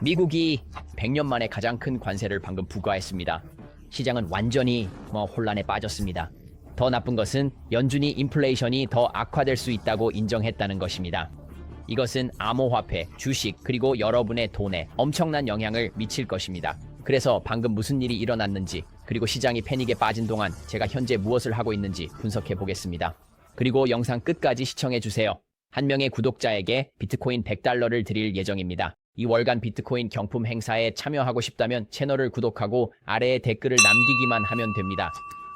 미국이 100년 만에 가장 큰 관세를 방금 부과했습니다. 시장은 완전히 뭐 혼란에 빠졌습니다. 더 나쁜 것은 연준이 인플레이션이 더 악화될 수 있다고 인정했다는 것입니다. 이것은 암호화폐, 주식, 그리고 여러분의 돈에 엄청난 영향을 미칠 것입니다. 그래서 방금 무슨 일이 일어났는지, 그리고 시장이 패닉에 빠진 동안 제가 현재 무엇을 하고 있는지 분석해 보겠습니다. 그리고 영상 끝까지 시청해 주세요. 한 명의 구독자에게 비트코인 100달러를 드릴 예정입니다. 이 월간 비트코인 경품 행사에 참여하고 싶다면 채널을 구독하고 아래에 댓글을 남기기만 하면 됩니다.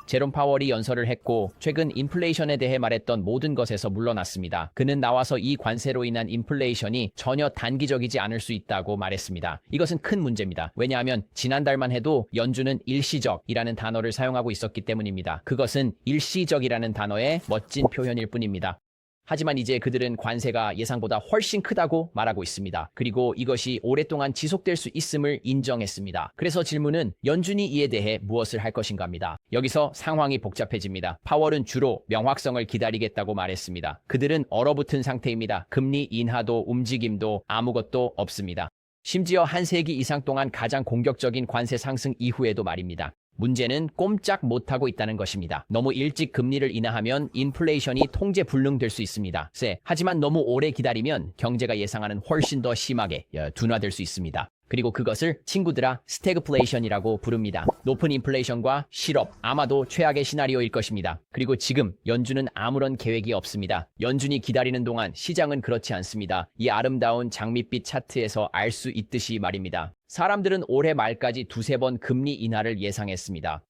제롬 파월이 연설을 했고 최근 인플레이션에 대해 말했던 모든 것에서 물러났습니다. 그는 나와서 이 관세로 인한 인플레이션이 전혀 단기적이지 않을 수 있다고 말했습니다. 이것은 큰 문제입니다. 왜냐하면 지난달만 해도 연준은 일시적이라는 단어를 사용하고 있었기 때문입니다. 그것은 일시적이라는 단어의 멋진 표현일 뿐입니다. 하지만 이제 그들은 관세가 예상보다 훨씬 크다고 말하고 있습니다. 그리고 이것이 오랫동안 지속될 수 있음을 인정했습니다. 그래서 질문은 연준이 이에 대해 무엇을 할 것인가입니다. 여기서 상황이 복잡해집니다. 파월은 주로 명확성을 기다리겠다고 말했습니다. 그들은 얼어붙은 상태입니다. 금리 인하도 움직임도 아무것도 없습니다. 심지어 한 세기 이상 동안 가장 공격적인 관세 상승 이후에도 말입니다. 문제는 꼼짝 못하고 있다는 것입니다. 너무 일찍 금리를 인하하면 인플레이션이 통제 불능될 수 있습니다. 세. 하지만 너무 오래 기다리면 경제가 예상하는 훨씬 더 심하게 어, 둔화될 수 있습니다. 그리고 그것을 친구들아 스태그플레이션이라고 부릅니다. 높은 인플레이션과 실업, 아마도 최악의 시나리오일 것입니다. 그리고 지금 연준은 아무런 계획이 없습니다. 연준이 기다리는 동안 시장은 그렇지 않습니다. 이 아름다운 장밋빛 차트에서 알 수 있듯이 말입니다. 사람들은 올해 말까지 두세 번 금리 인하를 예상했습니다.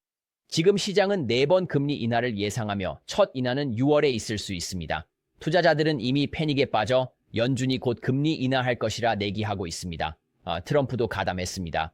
지금 시장은 네 번 금리 인하를 예상하며 첫 인하는 6월에 있을 수 있습니다. 투자자들은 이미 패닉에 빠져 연준이 곧 금리 인하할 것이라 내기하고 있습니다. 아, 트럼프도 가담했습니다.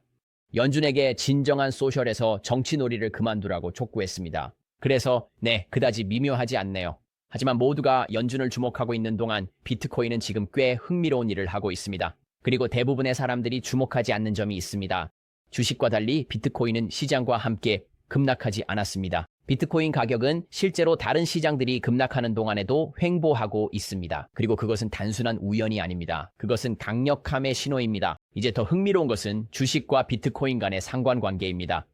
연준에게 진정한 소셜에서 정치 놀이를 그만두라고 촉구했습니다. 그래서 네, 그다지 미묘하지 않네요. 하지만 모두가 연준을 주목하고 있는 동안 비트코인은 지금 꽤 흥미로운 일을 하고 있습니다. 그리고 대부분의 사람들이 주목하지 않는 점이 있습니다. 주식과 달리 비트코인은 시장과 함께 급락하지 않았습니다. 비트코인 가격은 실제로 다른 시장들이 급락하는 동안에도 횡보하고 있습니다. 그리고 그것은 단순한 우연이 아닙니다. 그것은 강력함의 신호입니다. 이제 더 흥미로운 것은 주식과 비트코인 간의 상관관계입니다.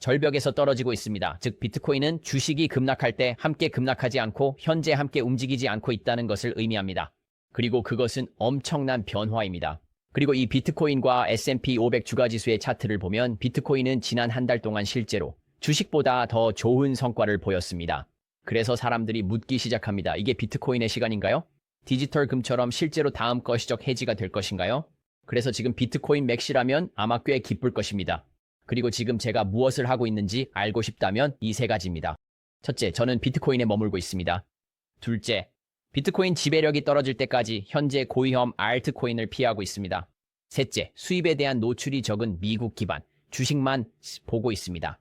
절벽에서 떨어지고 있습니다. 즉 비트코인은 주식이 급락할 때 함께 급락하지 않고 현재 함께 움직이지 않고 있다는 것을 의미합니다. 그리고 그것은 엄청난 변화입니다. 그리고 이 비트코인과 S&P 500 주가지수의 차트를 보면 비트코인은 지난 한 달 동안 실제로 주식보다 더 좋은 성과를 보였습니다. 그래서 사람들이 묻기 시작합니다. 이게 비트코인의 시간인가요? 디지털 금처럼 실제로 다음 거시적 해지가 될 것인가요? 그래서 지금 비트코인 맥시라면 아마 꽤 기쁠 것입니다. 그리고 지금 제가 무엇을 하고 있는지 알고 싶다면 이 세 가지입니다. 첫째, 저는 비트코인에 머물고 있습니다. 둘째, 비트코인 지배력이 떨어질 때까지 현재 고위험 알트코인을 피하고 있습니다. 셋째, 수입에 대한 노출이 적은 미국 기반 주식만 보고 있습니다.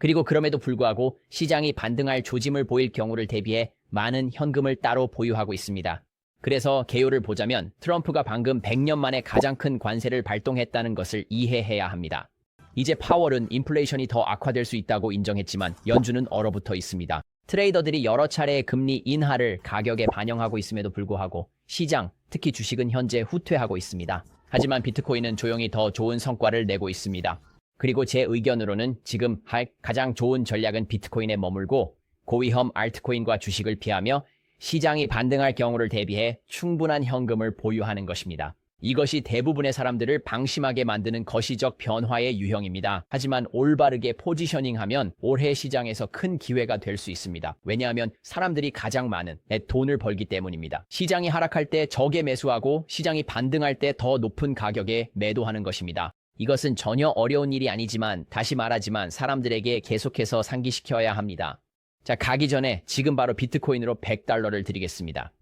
그리고 그럼에도 불구하고 시장이 반등할 조짐을 보일 경우를 대비해 많은 현금을 따로 보유하고 있습니다. 그래서 개요를 보자면 트럼프가 방금 100년 만에 가장 큰 관세를 발동했다는 것을 이해해야 합니다. 이제 파월은 인플레이션이 더 악화될 수 있다고 인정했지만 연준은 얼어붙어 있습니다. 트레이더들이 여러 차례의 금리 인하를 가격에 반영하고 있음에도 불구하고 시장, 특히 주식은 현재 후퇴하고 있습니다. 하지만 비트코인은 조용히 더 좋은 성과를 내고 있습니다. 그리고 제 의견으로는 지금 할 가장 좋은 전략은 비트코인에 머물고 고위험 알트코인과 주식을 피하며 시장이 반등할 경우를 대비해 충분한 현금을 보유하는 것입니다. 이것이 대부분의 사람들을 방심하게 만드는 거시적 변화의 유형입니다. 하지만 올바르게 포지셔닝하면 올해 시장에서 큰 기회가 될 수 있습니다. 왜냐하면 사람들이 가장 많은 돈을 벌기 때문입니다. 시장이 하락할 때 적게 매수하고 시장이 반등할 때 더 높은 가격에 매도하는 것입니다. 이것은 전혀 어려운 일이 아니지만 다시 말하지만 사람들에게 계속해서 상기시켜야 합니다. 자, 가기 전에 지금 바로 비트코인으로 100달러를 드리겠습니다.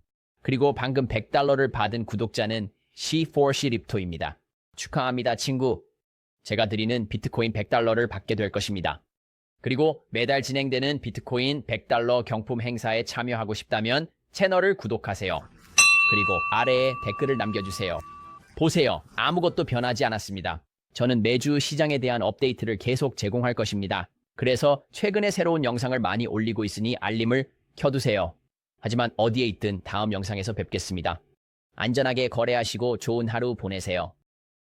그리고 방금 100달러를 받은 구독자는 C4C 립토입니다. 축하합니다, 친구. 제가 드리는 비트코인 100달러를 받게 될 것입니다. 그리고 매달 진행되는 비트코인 100달러 경품 행사에 참여하고 싶다면 채널을 구독하세요. 그리고 아래에 댓글을 남겨주세요. 보세요. 아무것도 변하지 않았습니다. 저는 매주 시장에 대한 업데이트를 계속 제공할 것입니다. 그래서 최근에 새로운 영상을 많이 올리고 있으니 알림을 켜두세요. 하지만 어디에 있든 다음 영상에서 뵙겠습니다. 안전하게 거래하시고 좋은 하루 보내세요.